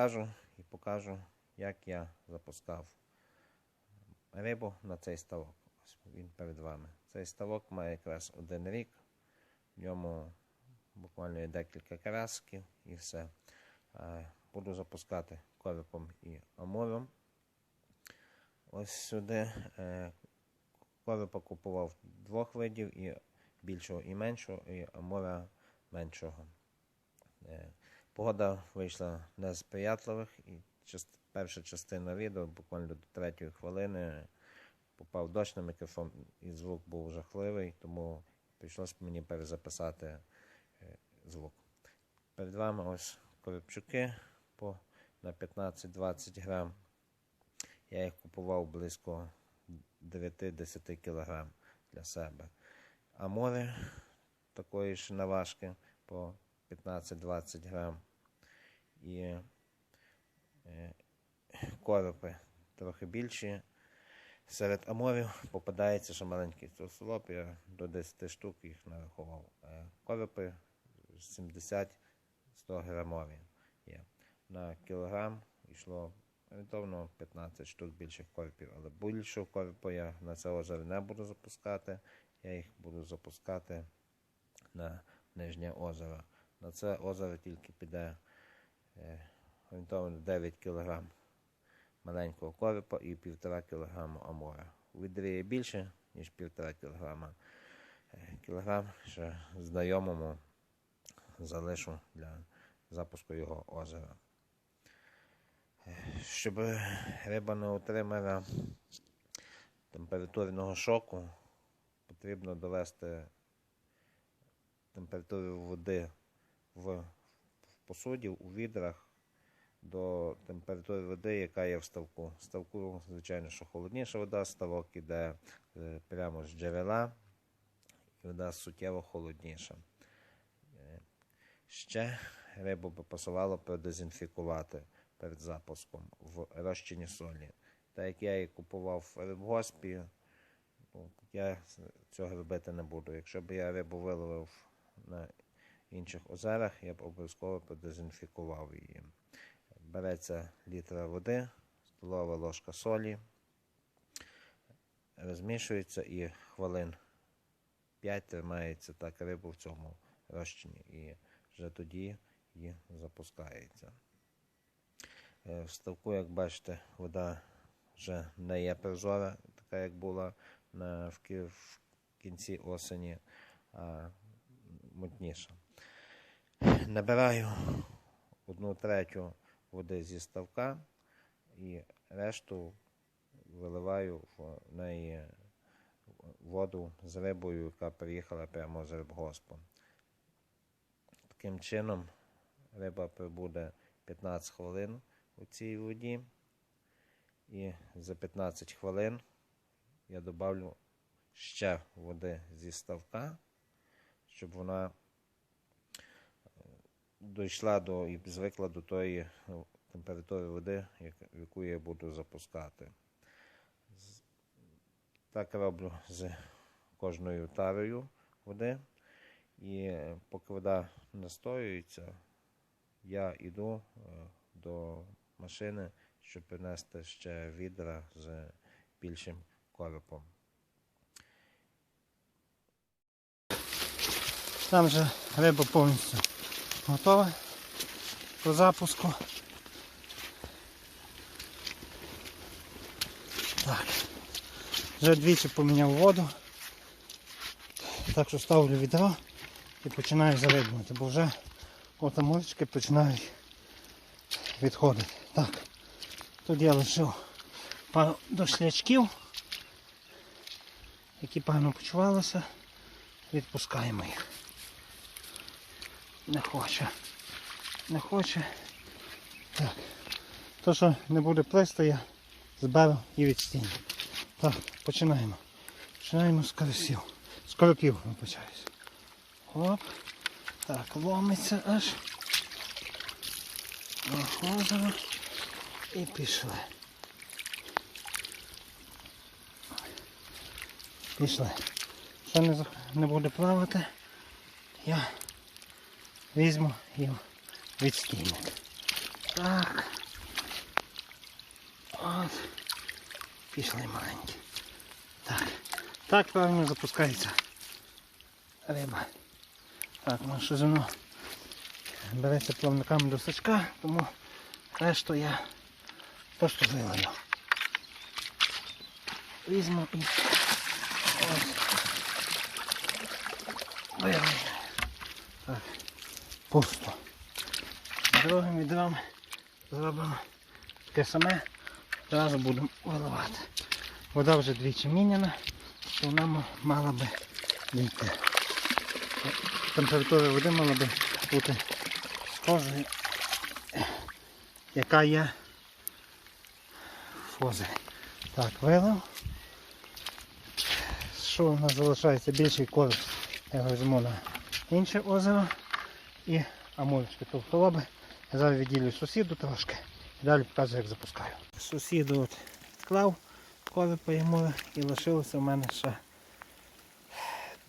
розкажу і покажу, як я запускав рибу на цей ставок. Ось він перед вами. Цей ставок має якраз один рік. В ньому буквально є декілька карасків і все. Е, Буду запускати коропом і амуром. Ось сюди е, коропа купував двох видів, і більшого і меншого, і амура меншого. Погода вийшла не з приятливих, і перша частина відео, буквально до третьої хвилини, попав дощ на мікрофон, і звук був жахливий, тому прийшлося мені перезаписати е, звук. Перед вами ось коробчуки по, на 15-20 грам. Я їх купував близько 9-10 кг для себе. А море такої ж наважки по 15-20 грам. І е, коропи трохи більші. Серед аморів попадається ще маленький цуцелоп, я до 10 штук їх нарахував. Коропи 70-100 грамові є. На кілограм йшло орієнтовно 15 штук більших коропів, але більшого коропа я на це озеро не буду запускати. Я їх буду запускати на нижнє озеро. На це озеро тільки піде орієнтовно 9 кг маленького коропа і 1,5 кг амора. У більше, ніж 1,5 кг. Е, Кілограм ще знайомому залишу для запуску його озера. Е, Щоб риба не отримала температурного шоку, потрібно довести температуру води в, в посуді, у відрах до температури води, яка є в ставку. В ставку, звичайно, що холодніша вода, ставок іде е, прямо з джерела, і вода суттєво холодніша. Е, Ще рибу би пасувало продезінфікувати перед запуском в розчині солі. Так як я її купував в рибгоспі, ну, я цього робити не буду. Якщо б я рибу виловив на інших озерах, я б обов'язково продезінфікував її. Береться літра води, столова ложка солі, розмішується і хвилин 5 тримається так рибу в цьому розчині. І вже тоді її запускається. Е, В ставку, як бачите, вода вже не є прозора, така як була в кінці осені, а мутніша. Набираю одну третю води зі ставка і решту виливаю в неї воду з рибою, яка приїхала прямо з рибгоспу. Таким чином риба прибуде 15 хвилин у цій воді. І за 15 хвилин я додавлю ще води зі ставка, щоб вона дійшла до і звикла до тої ну, температури води, в яку я буду запускати. Так роблю з кожною тарою води. І е, поки вода настоюється, я йду е, до машини, щоб принести ще відра з більшим коропом. Там вже риба повністю готова по запуску. Так. Вже двічі поміняв воду. Так що ставлю відро і починаю зарибнути, бо вже отаморчики починають відходити. Так. Тут я лишив пару дошлячків, які погано почувалися. Відпускаємо їх. Не хоче. Не хоче. Так. То, що не буде плисти, я зберу і відстіню. Так, починаємо. Починаємо з карасів. З коропів вибачаюсь. Оп. Так, ломиться аж. Озеро. І пішли. Пішли. Що не, не буде плавати, я візьму їм відстійник. Так. От. Пішли маленькі. Так. Так правильно запускається риба. Так, наше зерно береться плавниками до сачка, тому решту я просто вилаю. Візьму і ось. Вилаю. Пусто. Другим відром зробимо таке саме, одразу будемо виливати. Вода вже двічі міняна, то вона мала би дійти. Температура води мала би бути схожою, яка є в озері. Так, вилив. Що у нас залишається більший корис, я візьму на інше озеро і амурочки товстолоби. Я зараз відділю сусіду трошки і далі покажу, як запускаю. Сусіду от клав коропа йому і лишилося в мене ще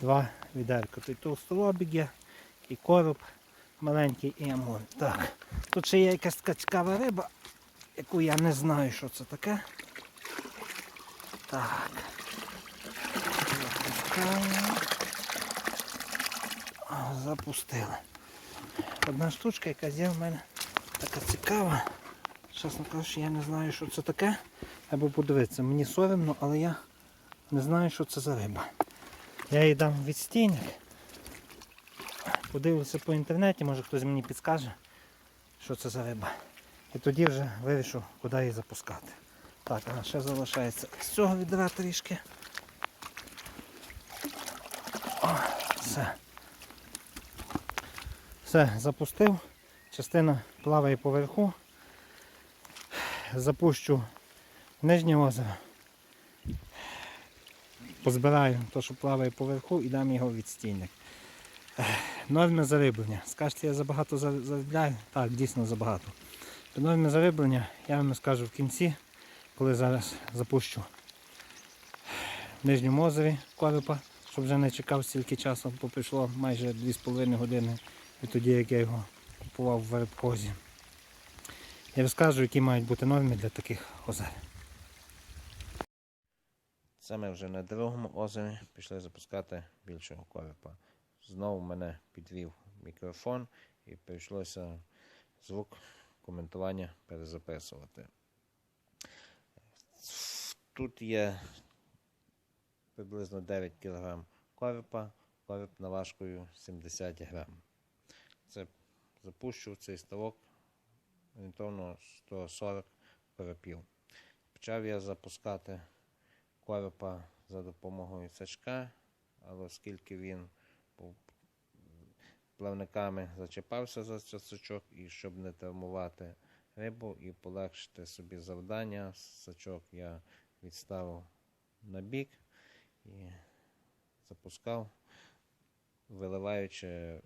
два відерка. Тут товстолобик є і короб маленький і амур. Так. Тут ще є якась така цікава риба, яку я не знаю, що це таке. Так. Запускаємо. Запустили. Одна штучка, яка є в мене така цікава. Чесно кажучи, я не знаю, що це таке. Або подивитися. Мені соромно, але я не знаю, що це за риба. Я їй дам відстійник. Подивлюся по інтернеті, може хтось мені підскаже, що це за риба. І тоді вже вирішу, куди її запускати. Так, а ще залишається з цього відра трішки. О, все. Все, запустив. Частина плаває поверху. Запущу нижнє озеро. Позбираю те, що плаває поверху і дам його відстійник. Норми зариблення. Скажете, я забагато заробляю? Так, дійсно забагато. То Норми зариблення я вам скажу в кінці, коли зараз запущу в нижньому озері коропа, щоб вже не чекав стільки часу, бо прийшло майже 2,5 години відтоді, як я його купував в рибхозі. Я розкажу, які мають бути норми для таких озер. Це ми вже на другому озері пішли запускати більшого коропа. Знову мене підвів мікрофон і прийшлося звук коментування перезаписувати. Тут є приблизно 9 кг коропа, короб наважкою 70 грам. Це запущу цей ставок орієнтовно 140 коропів. Почав я запускати коропа за допомогою сачка, але оскільки він плавниками зачепався за сачок, і щоб не травмувати рибу і полегшити собі завдання, сачок я відставив на бік і запускав, виливаючи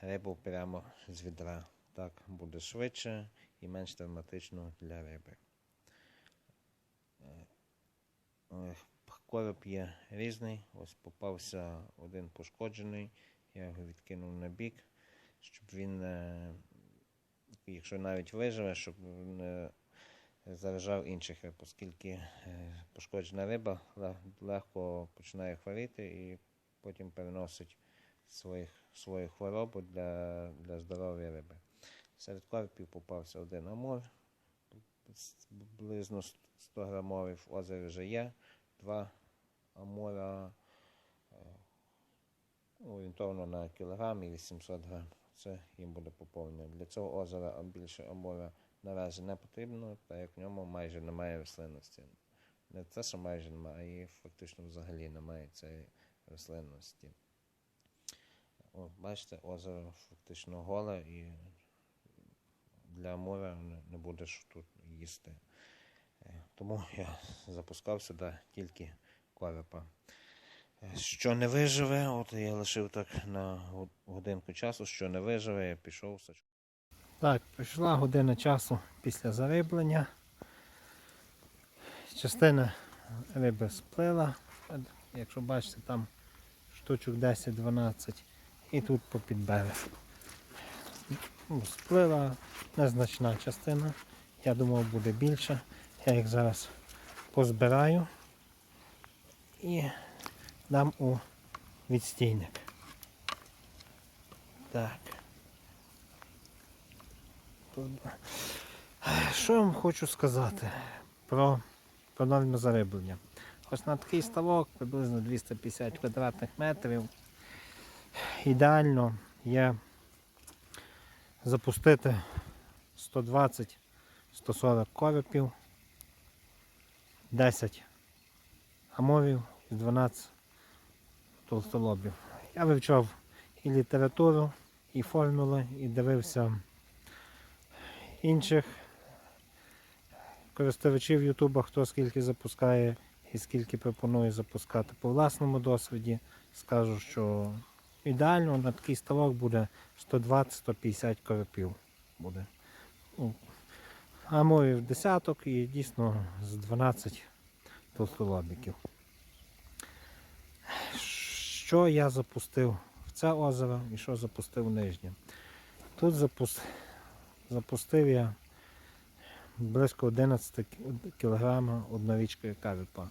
рибу прямо з відра. Так буде швидше і менш травматично для риби. Е, Короб є різний. Ось попався один пошкоджений. Я його відкинув на бік, щоб він, е, якщо навіть виживе, щоб не заражав інших риб, оскільки е, пошкоджена риба легко починає хворіти і потім переносить своїх, свою хворобу для, для здоров'я риби. Серед корпів попався один амур, близько 100 грамовий в озері вже є. Два амура е, орієнтовно на кілограм і 800 грам. Це їм буде поповнення. Для цього озера більше амура наразі не потрібно, так як в ньому майже немає рослинності. Не те, що майже немає, а і фактично взагалі немає цієї рослинності. О, бачите, озеро фактично голе і для моря не, будеш тут їсти. Е, Тому я запускав сюди тільки коропа. Е, Що не виживе, от я лишив так на годинку часу, що не виживе, я пішов. Так, прийшла година часу після зариблення. Частина риби сплила. Якщо бачите, там штучок 10-12 і тут попід берег. Сплила незначна частина. Я думав буде більше. Я їх зараз позбираю і дам у відстійник. Так. Що я вам хочу сказати про, про норму зариблення? Ось на такий ставок приблизно 250 квадратних метрів. Ідеально є запустити 120-140 коропів, 10 амовів і 12 толстолобів. Я вивчав і літературу, і формули, і дивився інших користувачів Ютуба, хто скільки запускає і скільки пропонує запускати. По власному досвіді скажу, що ідеально на такий ставок буде 120-150 коропів. Буде. Ну, А мовів десяток і дійсно з 12 толстолобиків. Що я запустив в це озеро і що запустив нижнє? Тут запус... запустив я близько 11 кг одновічкою карпа.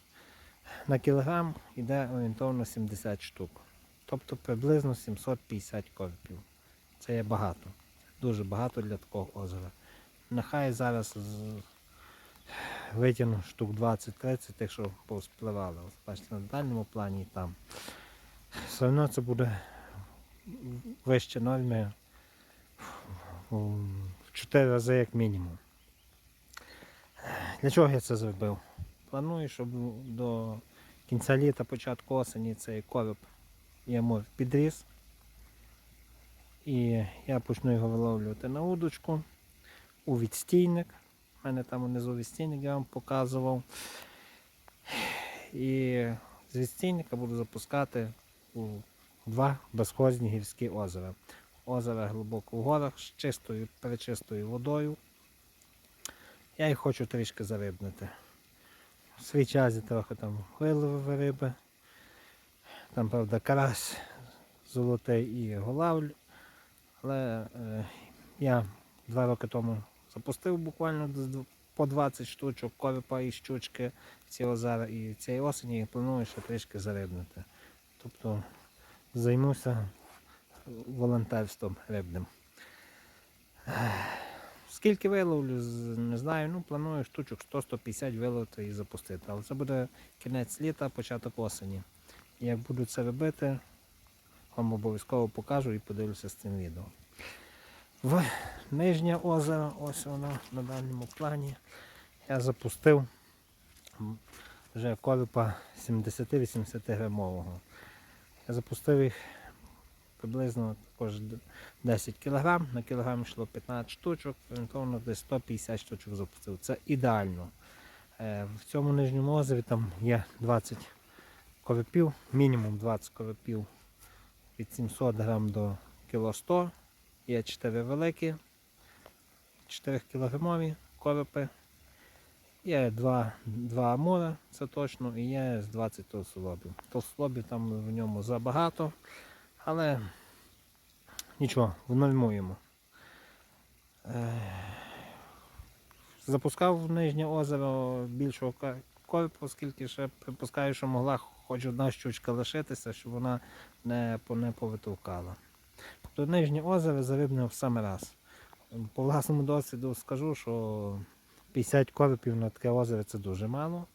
На кілограм йде орієнтовно 70 штук. Тобто приблизно 750 корпів. Це є багато. Дуже багато для такого озера. Нехай зараз витягну штук 20-30, тих, що повспливали. Бачите, на дальньому плані там. Все одно це буде вище норми в 4 рази як мінімум. Для чого я це зробив? Планую, щоб до кінця літа, початку осені цей короб йому підріс. І я почну його виловлювати на удочку у відстійник. У мене там внизу відстійник я вам показував. І з відстійника буду запускати у два безхозні гірські озера. Озеро глибоко в горах з чистою, перечистою водою. Я їх хочу трішки зарибнити. В свій час я трохи там виловив риби. Там, правда, карась золотий і голавль. Але е, я два роки тому запустив буквально по 20 штучок коропа і щучки ці озера. І цієї осені я планую ще трішки зарибнити. Тобто займуся волонтерством рибним. Скільки виловлю, не знаю, ну планую штучок 100-150 виловити і запустити. Але це буде кінець літа, початок осені. Як буду це робити, вам обов'язково покажу і подивлюся з цим відео. В нижнє озеро, ось воно на дальньому плані. Я запустив вже коропа 70-80 грамового. Я запустив їх приблизно також 10 кг, на кілограм йшло 15 штучок, орієнтовно десь 150 штучок запустив. Це ідеально. Е, В цьому нижньому озері там є 20 коропів, мінімум 20 коропів від 700 грам до кіло 100. Є 4 великі, 4 кілограмові коропи. Є 2, 2 амура, це точно, і є 20 толстолобів. Толстолобів там в ньому забагато, але нічого, внормуємо. Е, Запускав в нижнє озеро більшого корпу, оскільки ще припускаю, що могла хоч одна щучка лишитися, щоб вона не, не повитовкала. Тобто нижнє озеро зарибне в саме раз. По власному досвіду скажу, що 50 коропів на таке озеро це дуже мало.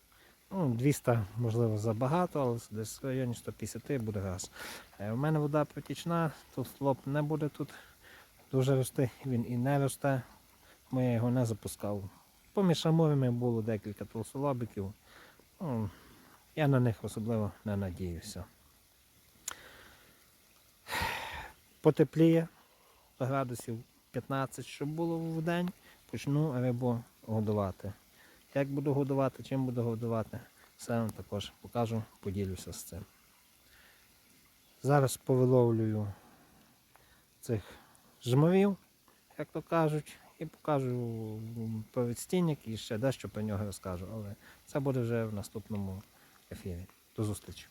Ну, 200 можливо забагато, але десь в районі 150 буде раз. Е, У мене вода протічна, тут слоп не буде тут дуже рости, він і не росте. Я його не запускав. Поміж амурами було декілька толстолобиків. Ну, я на них особливо не надіюся. Потепліє градусів 15, щоб було в день, почну рибу годувати. Як буду годувати, чим буду годувати, все вам також покажу, поділюся з цим. Зараз повиловлюю цих жмурів, як то кажуть, і покажу повідстійник і ще дещо про нього розкажу. Але це буде вже в наступному ефірі. До зустрічі.